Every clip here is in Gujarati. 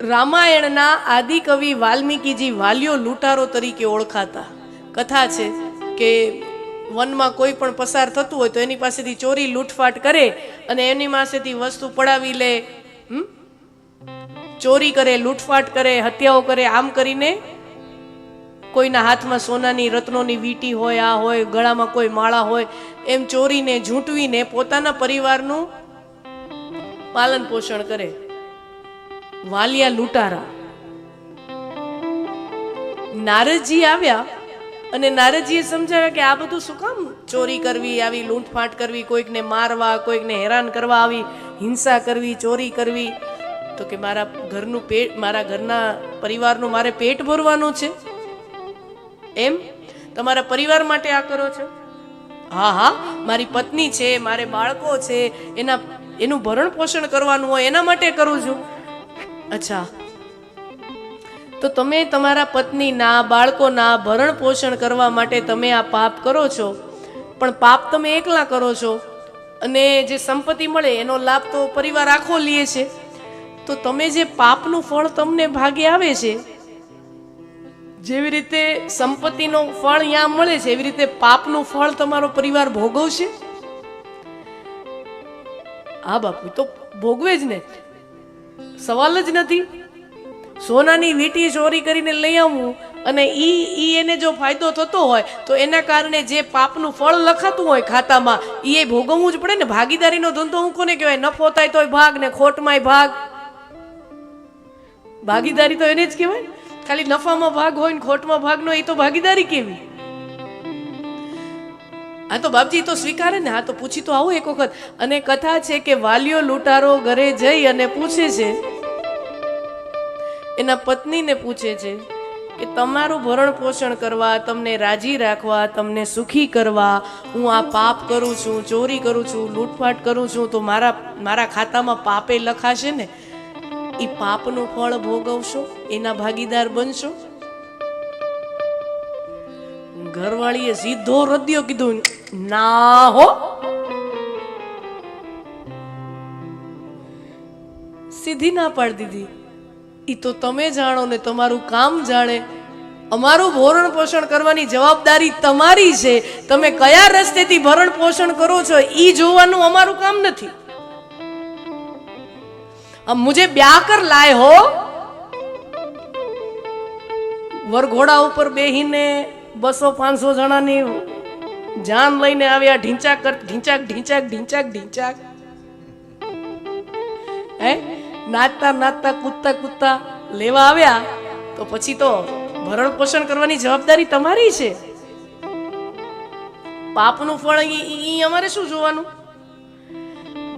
રામાયણના આદિકવિ વાલ્મીકીજી વાલીઓ લૂંટારો તરીકે ઓળખાતા કથા છે કે વનમાં કોઈ પણ પસાર થતું હોય તો એની પાસેથી ચોરી, લૂંટફાટ કરે અને એની પાસેથી વસ્તુ પડાવી લે? ચોરી કરે, લૂંટફાટ કરે, હત્યાઓ કરે, આમ કરીને કોઈના હાથમાં સોનાની, રત્નોની વીંટી હોય, આ હોય, ગળામાં કોઈ માળા હોય, એમ ચોરીને, ઝૂંટવીને પોતાના પરિવારનું પાલન પોષણ કરે વાલિયા લૂંટારા. નારદજી આવ્યા અને નારદજીએ સમજાવ્યા કે આ બધું શું કામ? ચોરી કરવી, આવી લૂંટફાટ કરવી, કોઈકને મારવા, કોઈકને હેરાન કરવા આવી, હિંસા કરવી, ચોરી કરવી. તો કે મારા ઘરનું પેટ, મારા ઘરના પરિવારનું મારે પેટ ભરવાનું છે? એમ? તમારા પરિવાર માટે આ કરો છો? હા હા, મારી પત્ની છે, મારે બાળકો છે, એના, એનું ભરણ પોષણ કરવાનું હોય, એના માટે કરું છું. અચ્છા. તો તમે તમારા પત્નીના, બાળકોના ભરણ પોષણ કરવા માટે તમે આ પાપ કરો છો. પણ પાપ તમે એકલા કરો છો. અને જે સંપત્તિ મળે એનો લાભ તો પરિવાર આખો લે છે. તો તમે જે પાપનું ફળ તમને ભાગે આવે છે, જેવી રીતે સંપત્તિનો ફળ અહીંયા મળે છે, એવી રીતે પાપનું ફળ તમારો પરિવાર ભોગવશે? હા બાપુ, તો ભોગવે જ ને. સવાલ જ નથી. સોનાની વીંટી ચોરી કરીને લઈ આવવું અને ઈ ઈ એને જો ફાયદો થતો હોય, તો એના કારણે જે પાપનું ફળ લખાતું હોય ખાતામાં એ ભોગવવું જ પડે ને. ભાગીદારીનો ધંધો હું કોને કહેવાય? નફો થાય તોય ભાગ ને ખોટમાંય ભાગ. ભાગીદારી તો એને જ કહેવાય. ખાલી નફામાં ભાગ હોય ને ખોટમાં ભાગ નો એ તો ભાગીદારી કેવી? હા તો બાપજી તો સ્વીકારે ને હા તો પૂછી તો આવું એક વખત. અને કથા છે કે વાલીઓ લૂંટારો ઘરે જઈ અને પૂછે છે, એના પત્નીને પૂછે છે કે તમારું ભરણ પોષણ કરવા, તમને રાજી રાખવા, તમને સુખી કરવા, હું આ પાપ કરું છું, ચોરી કરું છું, લૂંટફાટ કરું છું, તો મારા મારા ખાતામાં પાપે લખાશે ને? એ પાપનું ફળ ભોગવશો, એના ભાગીદાર બનશો? ઘરવાળીએ સીધો રદ્યો કીધું, ના હો. સીધી ના પાડી દીધી. એ તો તમે જાણો ને તમારું કામ જાણે. અમારું ભોરણ પોષણ કરવાની જવાબદારી તમારી છે. તમે કયા રસ્તેથી ભરણ પોષણ કરો છો એ જોવાનું અમારું કામ નથી. અમ મુજે બ્યાકર લાય હો. વરઘોડા ઉપર બેહીને બસો પાંચસો જણાની જાન લઈને આવ્યા, ઢીંચાક ઢીંચાક ઢીંચાક ઢીંચાક ઢીંચાક. હે? નાચતા નાચતા, કૂદતા કૂદતા લેવા આવ્યા, તો પછી તો ભરણ પોષણ કરવાની જવાબદારી તમારી છે. પાપનું ફળ ઈ અમારે શું જોવાનું?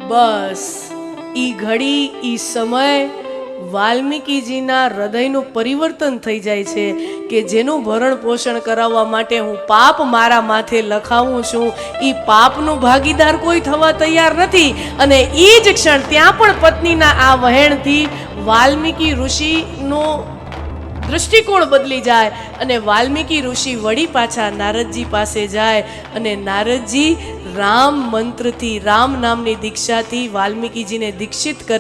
બસ, ઈ ઘડી, ઈ સમય વાલ્મીકીજીના હૃદયનું પરિવર્તન થઈ જાય છે કે જેનું ભરણ પોષણ કરાવવા માટે હું પાપ મારા માથે લખાવું છું. એ પાપનું ભાગીદાર કોઈ થવા તૈયાર નથી અને એ જ ક્ષણ ત્યાં પણ પત્નીના આ વહેણથી વાલ્મીકી ઋષિનો દૃષ્ટિકોણ બદલી જાય અને વાલ્મીકી ઋષિ વળી પાછા નારદજી પાસે જાય અને નારદજી રામ મંત્રથી રામ નામની દીક્ષાથી વાલ્મીકીજીને દીક્ષિત કરે